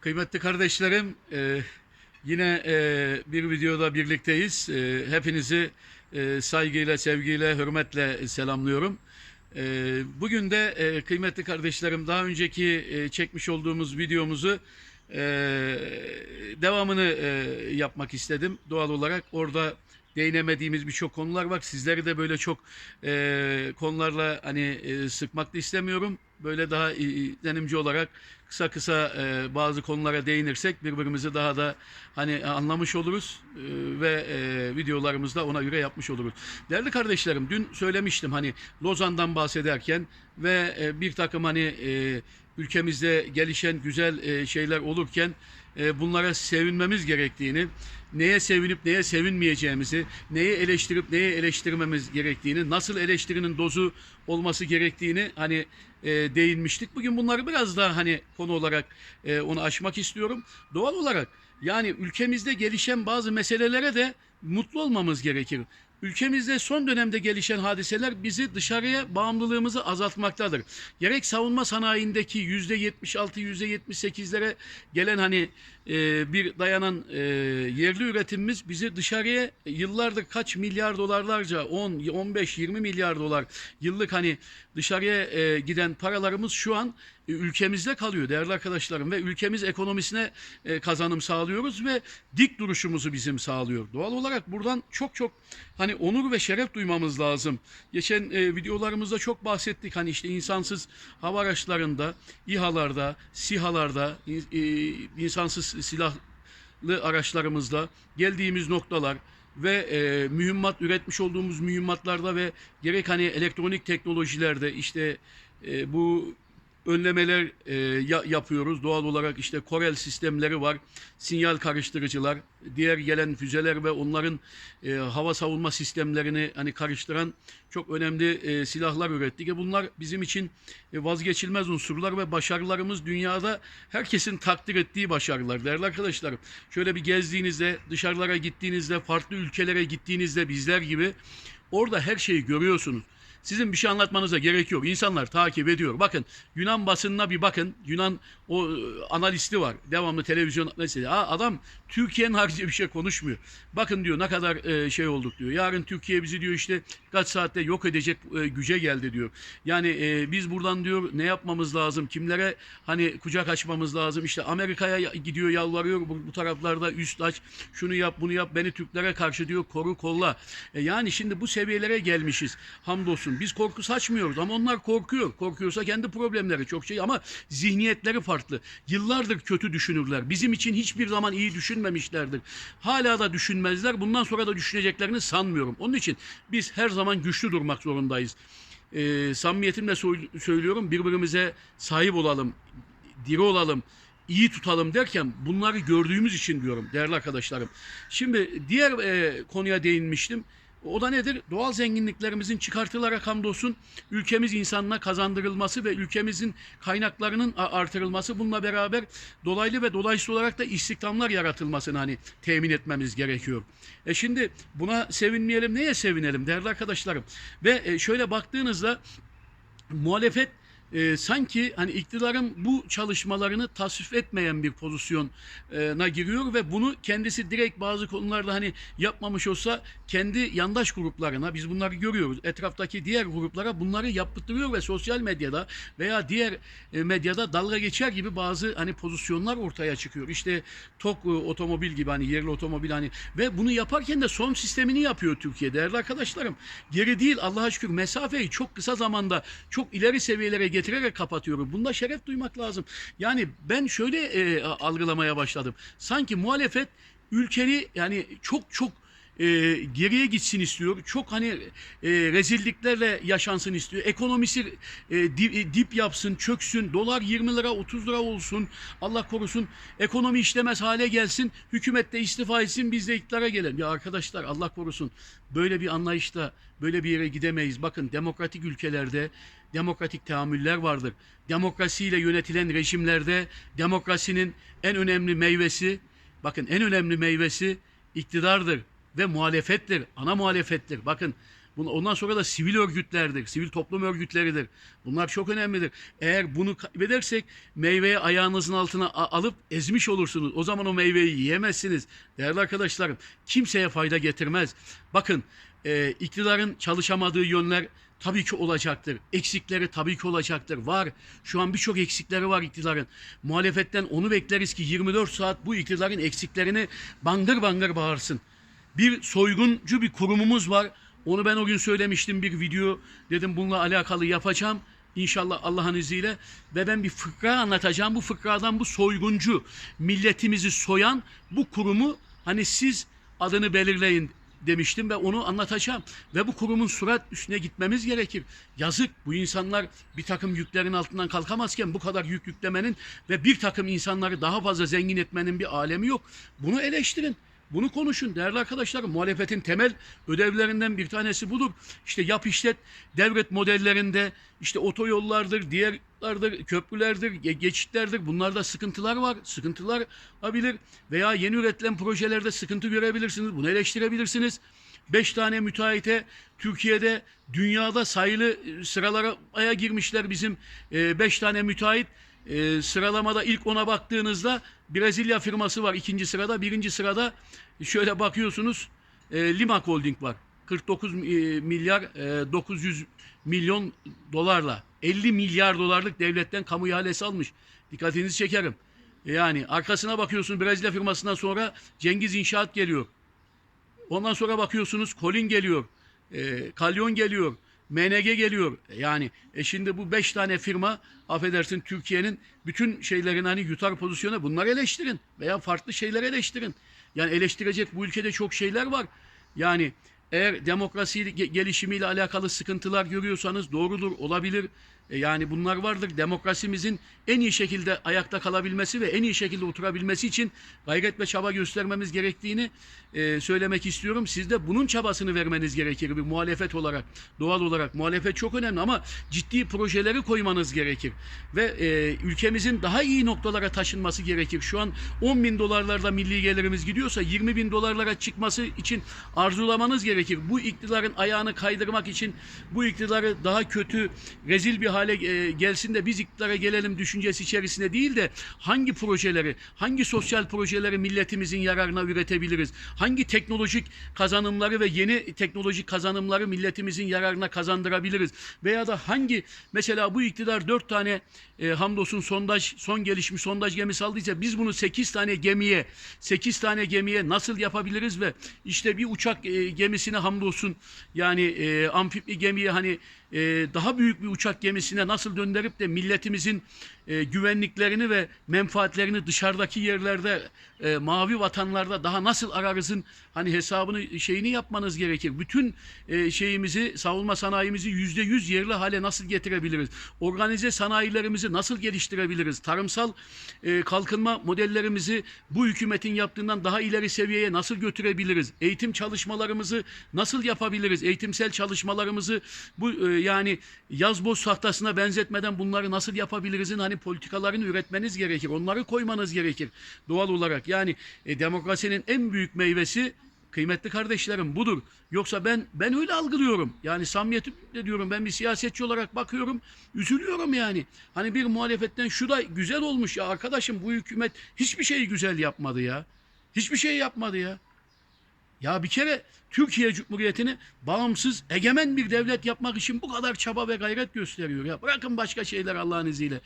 Kıymetli kardeşlerim, e, yine e, bir videoda birlikteyiz. E, hepinizi e, saygıyla, sevgiyle, hürmetle selamlıyorum. E, bugün de e, kıymetli kardeşlerim daha önceki e, çekmiş olduğumuz videomuzu e, devamını e, yapmak istedim. Doğal olarak orada değinemediğimiz birçok konular var. Sizleri de böyle çok e, konularla hani e, sıkmak da istemiyorum. Böyle daha izlenimci olarak kısa kısa e, bazı konulara değinirsek birbirimizi daha da hani anlamış oluruz e, ve e, videolarımızda ona göre yapmış oluruz. Değerli kardeşlerim dün söylemiştim hani Lozan'dan bahsederken ve e, bir takım hani e, ülkemizde gelişen güzel e, şeyler olurken e, bunlara sevinmemiz gerektiğini, neye sevinip neye sevinmeyeceğimizi, neye eleştirip neye eleştirmemiz gerektiğini, nasıl eleştirinin dozu olması gerektiğini hani e, değinmiştik. Bugün bunları biraz daha hani konu olarak e, onu aşmak istiyorum. Doğal olarak yani ülkemizde gelişen bazı meselelere de mutlu olmamız gerekir. Ülkemizde son dönemde gelişen hadiseler bizi dışarıya bağımlılığımızı azaltmaktadır. Gerek savunma sanayindeki yüzde 76, yüzde 78'lere gelen hani e, bir dayanan e, yerli üretimimiz bizi dışarıya yıllardır kaç milyar dolarlarca 10, 15, 20 milyar dolar yıllık hani dışarıya e, giden paralarımız şu an ülkemizde kalıyor değerli arkadaşlarım ve ülkemiz ekonomisine e, kazanım sağlıyoruz ve dik duruşumuzu bizim sağlıyor. Doğal olarak buradan çok çok hani onur ve şeref duymamız lazım. Geçen e, videolarımızda çok bahsettik hani işte insansız hava araçlarında, İHA'larda, SİHA'larda, e, insansız silahlı araçlarımızda geldiğimiz noktalar ve e, mühimmat üretmiş olduğumuz mühimmatlarda ve gerek hani elektronik teknolojilerde işte e, bu önlemeler e, ya- yapıyoruz. Doğal olarak işte Corel sistemleri var, sinyal karıştırıcılar, diğer gelen füzeler ve onların e, hava savunma sistemlerini hani karıştıran çok önemli e, silahlar ürettik. E, bunlar bizim için e, vazgeçilmez unsurlar ve başarılarımız dünyada herkesin takdir ettiği başarılar. Değerli arkadaşlarım, şöyle bir gezdiğinizde, dışarılara gittiğinizde, farklı ülkelere gittiğinizde bizler gibi orada her şeyi görüyorsunuz. Sizin bir şey anlatmanıza gerek yok. İnsanlar takip ediyor. Bakın Yunan basınına bir bakın. Yunan o e, analisti var. Devamlı televizyon mesela. Aa, adam Türkiye'nin harici bir şey konuşmuyor. Bakın diyor ne kadar e, şey olduk diyor. Yarın Türkiye bizi diyor işte kaç saatte yok edecek e, güce geldi diyor. Yani e, biz buradan diyor ne yapmamız lazım? Kimlere hani kucak açmamız lazım? İşte Amerika'ya gidiyor yalvarıyor bu, bu taraflarda üst aç şunu yap bunu yap beni Türklere karşı diyor koru kolla. E, yani şimdi bu seviyelere gelmişiz. Hamdolsun biz korku saçmıyoruz ama onlar korkuyor. Korkuyorsa kendi problemleri çok şey ama zihniyetleri farklı. Yıllardır kötü düşünürler. Bizim için hiçbir zaman iyi düşünmemişlerdir. Hala da düşünmezler. Bundan sonra da düşüneceklerini sanmıyorum. Onun için biz her zaman güçlü durmak zorundayız. E, samimiyetimle söy- söylüyorum birbirimize sahip olalım, diri olalım, iyi tutalım derken bunları gördüğümüz için diyorum değerli arkadaşlarım. Şimdi diğer e, konuya değinmiştim. O da nedir? Doğal zenginliklerimizin çıkartılarak hamdolsun ülkemiz insanına kazandırılması ve ülkemizin kaynaklarının artırılması bununla beraber dolaylı ve dolayısız olarak da istihdamlar yaratılmasını hani temin etmemiz gerekiyor. E şimdi buna sevinmeyelim neye sevinelim değerli arkadaşlarım? Ve e, şöyle baktığınızda muhalefet e, sanki hani iktidarın bu çalışmalarını tasvip etmeyen bir pozisyona giriyor ve bunu kendisi direkt bazı konularda hani yapmamış olsa kendi yandaş gruplarına biz bunları görüyoruz. Etraftaki diğer gruplara bunları yaptırıyor ve sosyal medyada veya diğer e, medyada dalga geçer gibi bazı hani pozisyonlar ortaya çıkıyor. İşte TOK e, otomobil gibi hani yerli otomobil hani ve bunu yaparken de son sistemini yapıyor Türkiye değerli arkadaşlarım. Geri değil Allah'a şükür mesafeyi çok kısa zamanda çok ileri seviyelere getirerek kapatıyor. Bunda şeref duymak lazım. Yani ben şöyle e, algılamaya başladım. Sanki muhalefet ülkeni yani çok çok e, geriye gitsin istiyor. Çok hani e, rezilliklerle yaşansın istiyor. Ekonomisi e, dip, e, dip yapsın, çöksün. Dolar 20 lira, 30 lira olsun. Allah korusun. Ekonomi işlemez hale gelsin. Hükümet de istifa etsin. Biz de iktidara gelelim. Ya arkadaşlar Allah korusun. Böyle bir anlayışla böyle bir yere gidemeyiz. Bakın demokratik ülkelerde demokratik teamüller vardır. Demokrasiyle yönetilen rejimlerde demokrasinin en önemli meyvesi, bakın en önemli meyvesi iktidardır ve muhalefettir, ana muhalefettir. Bakın Ondan sonra da sivil örgütlerdir, sivil toplum örgütleridir. Bunlar çok önemlidir. Eğer bunu kaybedersek meyveyi ayağınızın altına alıp ezmiş olursunuz. O zaman o meyveyi yiyemezsiniz. Değerli arkadaşlarım, kimseye fayda getirmez. Bakın, e, iktidarın çalışamadığı yönler tabii ki olacaktır. Eksikleri tabii ki olacaktır. Var. Şu an birçok eksikleri var iktidarın. Muhalefetten onu bekleriz ki 24 saat bu iktidarın eksiklerini bangır bangır bağırsın. Bir soyguncu bir kurumumuz var. Onu ben o gün söylemiştim bir video dedim bununla alakalı yapacağım. İnşallah Allah'ın izniyle ve ben bir fıkra anlatacağım. Bu fıkradan bu soyguncu milletimizi soyan bu kurumu hani siz adını belirleyin demiştim ve onu anlatacağım. Ve bu kurumun surat üstüne gitmemiz gerekir. Yazık bu insanlar bir takım yüklerin altından kalkamazken bu kadar yük yüklemenin ve bir takım insanları daha fazla zengin etmenin bir alemi yok. Bunu eleştirin. Bunu konuşun değerli arkadaşlar. Muhalefetin temel ödevlerinden bir tanesi budur. İşte yap işlet devlet modellerinde işte otoyollardır, diğerlerdir, köprülerdir, ge- geçitlerdir. Bunlarda sıkıntılar var. Sıkıntılar olabilir veya yeni üretilen projelerde sıkıntı görebilirsiniz. Bunu eleştirebilirsiniz. Beş tane müteahhite Türkiye'de dünyada sayılı e, sıralamaya girmişler bizim beş tane müteahhit. E, sıralamada ilk ona baktığınızda Brezilya firması var ikinci sırada. Birinci sırada şöyle bakıyorsunuz e, Limak Holding var. 49 e, milyar e, 900 milyon dolarla 50 milyar dolarlık devletten kamu ihalesi almış. Dikkatinizi çekerim. Yani arkasına bakıyorsun Brezilya firmasından sonra Cengiz İnşaat geliyor. Ondan sonra bakıyorsunuz Colin geliyor. E, Kalyon geliyor. MNG geliyor. Yani e şimdi bu beş tane firma affedersin Türkiye'nin bütün şeylerin hani yutar pozisyonu bunları eleştirin veya farklı şeyler eleştirin. Yani eleştirecek bu ülkede çok şeyler var. Yani eğer demokrasi ge- gelişimiyle alakalı sıkıntılar görüyorsanız doğrudur, olabilir. E, Yani bunlar vardır. Demokrasimizin en iyi şekilde ayakta kalabilmesi ve en iyi şekilde oturabilmesi için gayret ve çaba göstermemiz gerektiğini e, söylemek istiyorum. Siz de bunun çabasını vermeniz gerekir bir muhalefet olarak. Doğal olarak muhalefet çok önemli ama ciddi projeleri koymanız gerekir. Ve e, ülkemizin daha iyi noktalara taşınması gerekir. Şu an 10 bin dolarlarda milli gelirimiz gidiyorsa 20 bin dolarlara çıkması için arzulamanız gerekir. Bu iktidarın ayağını kaydırmak için bu iktidarı daha kötü, rezil bir hale e, gelsin de biz iktidara gelelim düşüncesi içerisinde değil de hangi projeleri, hangi sosyal projeleri milletimizin yararına üretebiliriz? Hangi teknolojik kazanımları ve yeni teknolojik kazanımları milletimizin yararına kazandırabiliriz? Veya da hangi mesela bu iktidar dört tane e, hamdolsun sondaj, son gelişmiş sondaj gemisi aldıysa biz bunu sekiz tane gemiye, sekiz tane gemiye nasıl yapabiliriz ve işte bir uçak e, gemisine hamdolsun yani e, amfipli gemiye hani e, daha büyük bir uçak gemisine nasıl döndürüp de milletimizin e, güvenliklerini ve menfaatlerini dışarıdaki yerlerde e, mavi vatanlarda daha nasıl ararızın hani hesabını şeyini yapmanız gerekir. Bütün e, şeyimizi savunma sanayimizi yüzde yüz yerli hale nasıl getirebiliriz? Organize sanayilerimizi nasıl geliştirebiliriz? Tarımsal e, kalkınma modellerimizi bu hükümetin yaptığından daha ileri seviyeye nasıl götürebiliriz? Eğitim çalışmalarımızı nasıl yapabiliriz? Eğitimsel çalışmalarımızı bu e, yani yaz boz tahtasına benzetmeden bunları nasıl yapabilirizin hani politikalarını üretmeniz gerekir. Onları koymanız gerekir doğal olarak. Yani e, demokrasinin en büyük meyvesi kıymetli kardeşlerim budur. Yoksa ben ben öyle algılıyorum. Yani samimiyetimle diyorum ben bir siyasetçi olarak bakıyorum. Üzülüyorum yani. Hani bir muhalefetten şu da güzel olmuş ya arkadaşım bu hükümet hiçbir şeyi güzel yapmadı ya. Hiçbir şey yapmadı ya. Ya bir kere Türkiye Cumhuriyeti'ni bağımsız, egemen bir devlet yapmak için bu kadar çaba ve gayret gösteriyor. Ya bırakın başka şeyler Allah'ın izniyle.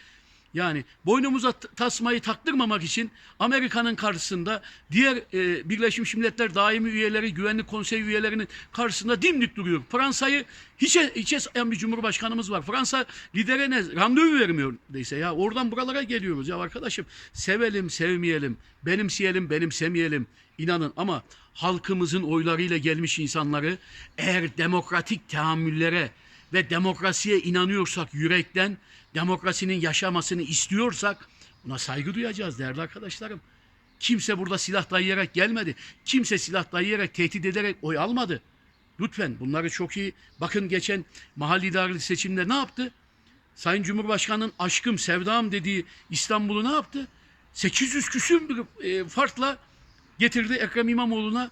Yani boynumuza tasmayı taktırmamak için Amerika'nın karşısında diğer e, Birleşmiş Milletler daimi üyeleri, Güvenlik Konseyi üyelerinin karşısında dimdik duruyor. Fransa'yı hiçe, hiçe sayan bir cumhurbaşkanımız var. Fransa liderine randevu vermiyor neyse ya. Oradan buralara geliyoruz ya arkadaşım. Sevelim, sevmeyelim, benimseyelim, benimsemeyelim. İnanın ama halkımızın oylarıyla gelmiş insanları eğer demokratik tahammüllere ve demokrasiye inanıyorsak yürekten, demokrasinin yaşamasını istiyorsak buna saygı duyacağız değerli arkadaşlarım. Kimse burada silah dayayarak gelmedi. Kimse silah dayayarak, tehdit ederek oy almadı. Lütfen bunları çok iyi. Bakın geçen mahalli idareli seçimde ne yaptı? Sayın Cumhurbaşkanı'nın aşkım, sevdam dediği İstanbul'u ne yaptı? 800 küsür bir e, farkla getirdi Ekrem İmamoğlu'na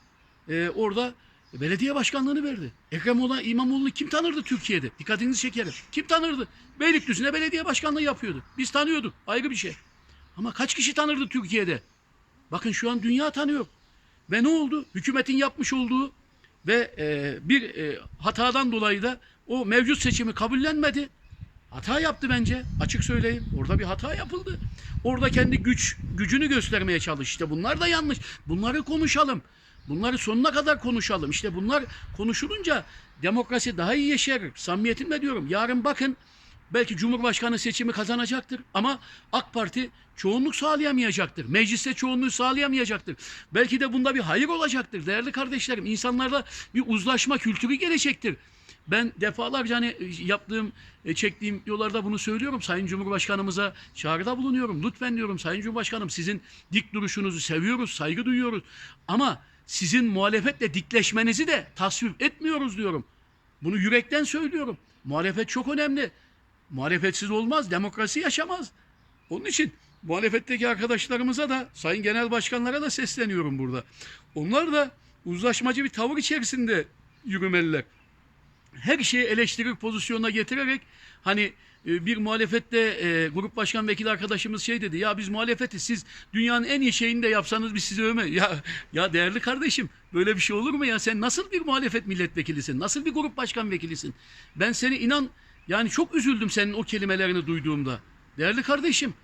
e, orada belediye başkanlığını verdi. Ekrem İmamoğlu, İmamoğlu'nu kim tanırdı Türkiye'de? Dikkatinizi çekerim. Kim tanırdı? Beylikdüzü'ne belediye başkanlığı yapıyordu. Biz tanıyorduk. Ayrı bir şey. Ama kaç kişi tanırdı Türkiye'de? Bakın şu an dünya tanıyor. Ve ne oldu? Hükümetin yapmış olduğu ve e, bir e, hatadan dolayı da o mevcut seçimi kabullenmedi. Hata yaptı bence. Açık söyleyeyim. Orada bir hata yapıldı. Orada kendi güç gücünü göstermeye çalıştı. Bunlar da yanlış. Bunları konuşalım. Bunları sonuna kadar konuşalım. İşte bunlar konuşulunca demokrasi daha iyi yeşerir. Samimiyetimle diyorum. Yarın bakın belki Cumhurbaşkanı seçimi kazanacaktır ama AK Parti çoğunluk sağlayamayacaktır. Mecliste çoğunluğu sağlayamayacaktır. Belki de bunda bir hayır olacaktır değerli kardeşlerim. İnsanlarda bir uzlaşma kültürü gelecektir. Ben defalarca hani yaptığım, e, çektiğim videolarda bunu söylüyorum. Sayın Cumhurbaşkanımıza çağrıda bulunuyorum. Lütfen diyorum Sayın Cumhurbaşkanım sizin dik duruşunuzu seviyoruz, saygı duyuyoruz. Ama sizin muhalefetle dikleşmenizi de tasvip etmiyoruz diyorum. Bunu yürekten söylüyorum. Muhalefet çok önemli. Muhalefetsiz olmaz, demokrasi yaşamaz. Onun için muhalefetteki arkadaşlarımıza da, sayın genel başkanlara da sesleniyorum burada. Onlar da uzlaşmacı bir tavır içerisinde yürümeliler. Her şeyi eleştirir pozisyona getirerek hani e, bir muhalefette e, grup başkan vekili arkadaşımız şey dedi ya biz muhalefetiz siz dünyanın en iyi şeyini de yapsanız biz sizi övme. Ya, ya değerli kardeşim böyle bir şey olur mu ya sen nasıl bir muhalefet milletvekilisin nasıl bir grup başkan vekilisin ben seni inan yani çok üzüldüm senin o kelimelerini duyduğumda değerli kardeşim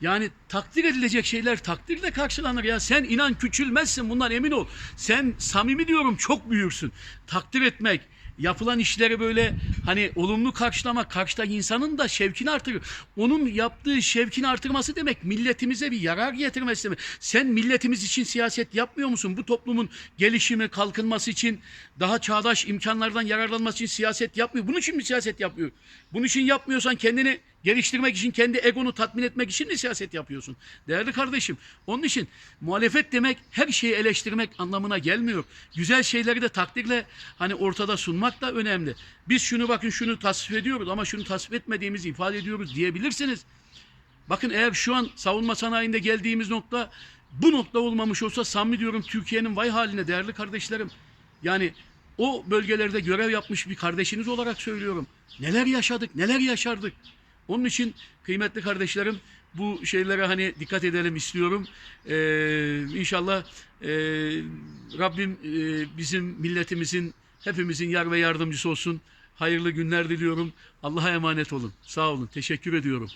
yani takdir edilecek şeyler takdirle karşılanır ya. Sen inan küçülmezsin bundan emin ol. Sen samimi diyorum çok büyürsün. Takdir etmek, yapılan işleri böyle hani olumlu karşılamak, karşıdaki insanın da şevkini artırır. Onun yaptığı şevkini artırması demek milletimize bir yarar getirmesi demek. Sen milletimiz için siyaset yapmıyor musun? Bu toplumun gelişimi, kalkınması için daha çağdaş imkanlardan yararlanması için siyaset yapmıyor. Bunun için mi siyaset yapıyor? Bunun için yapmıyorsan kendini geliştirmek için, kendi egonu tatmin etmek için mi siyaset yapıyorsun? Değerli kardeşim, onun için muhalefet demek her şeyi eleştirmek anlamına gelmiyor. Güzel şeyleri de takdirle hani ortada sunmak da önemli. Biz şunu bakın şunu tasvip ediyoruz ama şunu tasvip etmediğimizi ifade ediyoruz diyebilirsiniz. Bakın eğer şu an savunma sanayinde geldiğimiz nokta bu nokta olmamış olsa samimi diyorum Türkiye'nin vay haline değerli kardeşlerim. Yani o bölgelerde görev yapmış bir kardeşiniz olarak söylüyorum. Neler yaşadık, neler yaşardık. Onun için kıymetli kardeşlerim bu şeylere hani dikkat edelim istiyorum. Ee, inşallah e, Rabbim e, bizim milletimizin hepimizin yar ve yardımcısı olsun. Hayırlı günler diliyorum. Allah'a emanet olun. Sağ olun. Teşekkür ediyorum.